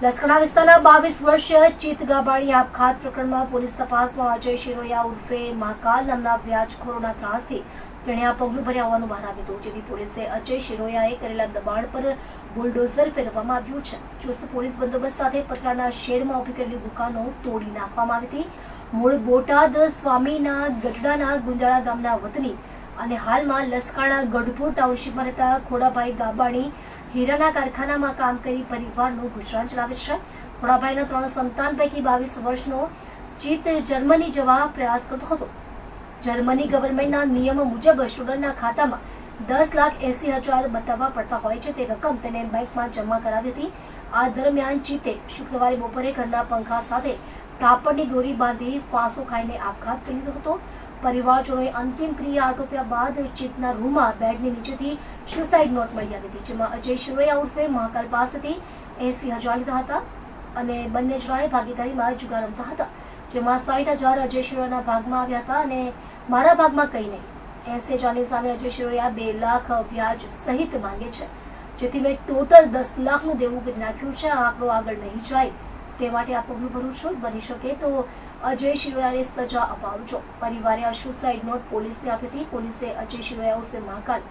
લસકણા વિસ્તારના બાવીસ વર્ષીય ચિત ગાબાણી આપઘાત પ્રકરણમાં પોલીસ તપાસમાં અજય શિરોયા ઉર્ફે મહાકાલ નામના વ્યાજખોરોના ત્રાસથી તેણે આ પગલું ભર્યા હોવાનું બહાર આવ્યું હતું, જેથી પોલીસે અજય શિરોયાએ કરેલા દબાણ પર બુલડોઝર ફેરવવામાં આવ્યું છે. ચુસ્ત પોલીસ બંદોબસ્ત સાથે પતરાના શેડમાં ઊભી કરેલી દુકાનો તોડી નાખવામાં આવી હતી. મૂળ બોટાદ સ્વામીના ગઢડાના ગુંજાળા ગામના વતની અને હાલમાં લસકાણા ગઢપુર ટાઉનશીપમાં રહેતા ખોડાભાઈ ગાબાણી હીરાના કારખાનામાં કામ કરી પરિવારનું ગુજરાન ચલાવે છે. ખોડાભાઈના ત્રણ સંતાન પૈકી બાવીસ વર્ષનો ચિત જર્મની જવા પ્રયાસ કરતો હતો. જર્મની ગવર્મેન્ટના નિયમ મુજબ સ્ટુડન્ટના ખાતામાં દસ લાખ એસી હજાર બતાવવા પડતા હોય છે. તે રકમ તેને બેંકમાં જમા કરાવી હતી. આ દરમિયાન ચિતે શુક્રવારે બપોરે ઘરના પંખા સાથે કાપડની દોરી બાંધી ફાંસો ખાઈને આપઘાત કરી લીધો હતો. પરિવારજનોએ અંતિમ ક્રિયા આટોપ્યા બાદ ચિતના રૂમમાં બેડની નીચેથી સુસાઇડ નોટ મળી આવી હતી, જેમાં અજય શિરોયા ઉર્ફે મહાકાલ પાસેથી એસી હજાર લીધા હતા અને બંને જણાએ ભાગીદારીમાં જુગાર રમતા હતા, જેમાં સાઠ હજાર અજય શિરોયાના ભાગમાં આવ્યા હતા અને મારા ભાગમાં કંઈ નહીં. એસી હજારની સામે અજય શિરોયા બે લાખ વ્યાજ સહિત માંગે છે, જેથી મેં ટોટલ દસ લાખનું દેવું કરી નાખ્યું છે, આ આંકડો આગળ નહીં જાય. તે માટે આ પગલું ભરું છું? બની શકે તો અજય શિરોયાને સજા અપાવજો. પરિવારે આ સુસાઇડ નોટ પોલીસને આપી હતી. પોલીસે અજય શિરોયા ઉર્ફે મહાકાલ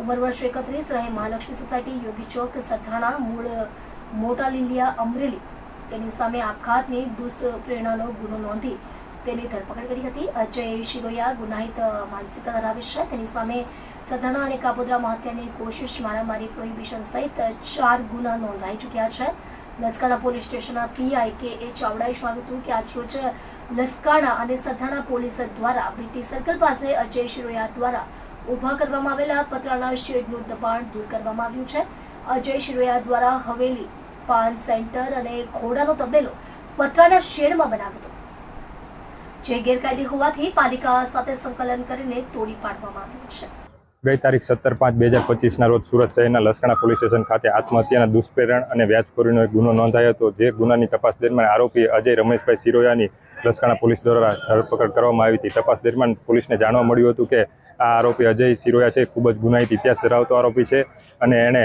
ઉંમર વર્ષ એકત્રીસ રહે મહાલક્ષ્મી સોસાયટી યોગી ચોક સથાણા મૂળ મોટા લીલિયા અમરેલી. તેની સામે આપઘાતની દુષ્પ્રેરણાનો ગુનો નોંધી તેની ધરપકડ કરી હતી. અજય શિરોયા ગુનાહિત માનસિકતા ધરાવે છે. તેની સામે સધાણા અને કાપોદ્રામાં હત્યાની કોશિશ, મારામારી પ્રોહિબિશન સહિત ચાર ગુના નોંધાઈ ચૂક્યા છે. લસકાણા પોલીસ સ્ટેશનના પીઆઈ કે એ ચાવડાએ જણાવ્યું હતું કે આજરોજ લસકાણા અને સથાણા પોલીસ દ્વારા બીટી સર્કલ પાસે અજય શિરોયા દ્વારા ઊભા કરવામાં આવેલા પતરાના શેડનું દબાણ દૂર કરવામાં આવ્યું છે. અજય શિરોયા દ્વારા હવેલી પાન સેન્ટર અને ઘોડાનો તબેલો પતરાના શેડમાં બનાવ્યો હતો. જે ગેરકાયદે હોવાથી પાલિકા સાથે સંકલન કરીને તોડી પાડવામાં આવ્યું છે. ગઈ તારીખ સત્તર પાંચ બે હજાર પચીસના રોજ સુરત શહેરના લસકણા પોલીસ સ્ટેશન ખાતે આત્મહત્યાના દુષ્પ્રેરણ અને વ્યાજખોરીનો એક ગુનો નોંધાયો હતો, જે ગુનાની તપાસ દરમિયાન આરોપી અજય રમેશભાઈ સિરોયાની લસકણા પોલીસ દ્વારા ધરપકડ કરવામાં આવી હતી. તપાસ દરમિયાન પોલીસને જાણવા મળ્યું હતું કે આ આરોપી અજય સિરોયા છે, ખૂબ જ ગુનાહિત ઇતિહાસ ધરાવતો આરોપી છે અને એણે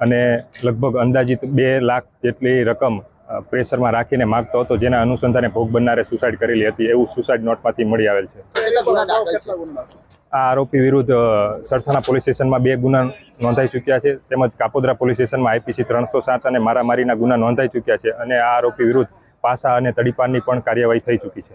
અને લગભગ અંદાજિત બે લાખ જેટલી રકમ પ્રેશરમાં રાખીને માગતો હતો જેના અનુસંધાને ભોગ બનનારે સુસાઇડ કરેલી હતી એવું સુસાઇડ નોટમાંથી મળી આવેલ છે. આ આરોપી વિરુદ્ધ સરથાણા પોલીસ સ્ટેશનમાં બે ગુના નોંધાઈ ચૂક્યા છે તેમજ કાપોદ્રા પોલીસ સ્ટેશનમાં આઈપીસી ત્રણસો સાત અને મારામારીના ગુના નોંધાઈ ચૂક્યા છે અને આ આરોપી વિરુદ્ધ પાસા અને તડીપારની પણ કાર્યવાહી થઈ ચૂકી છે.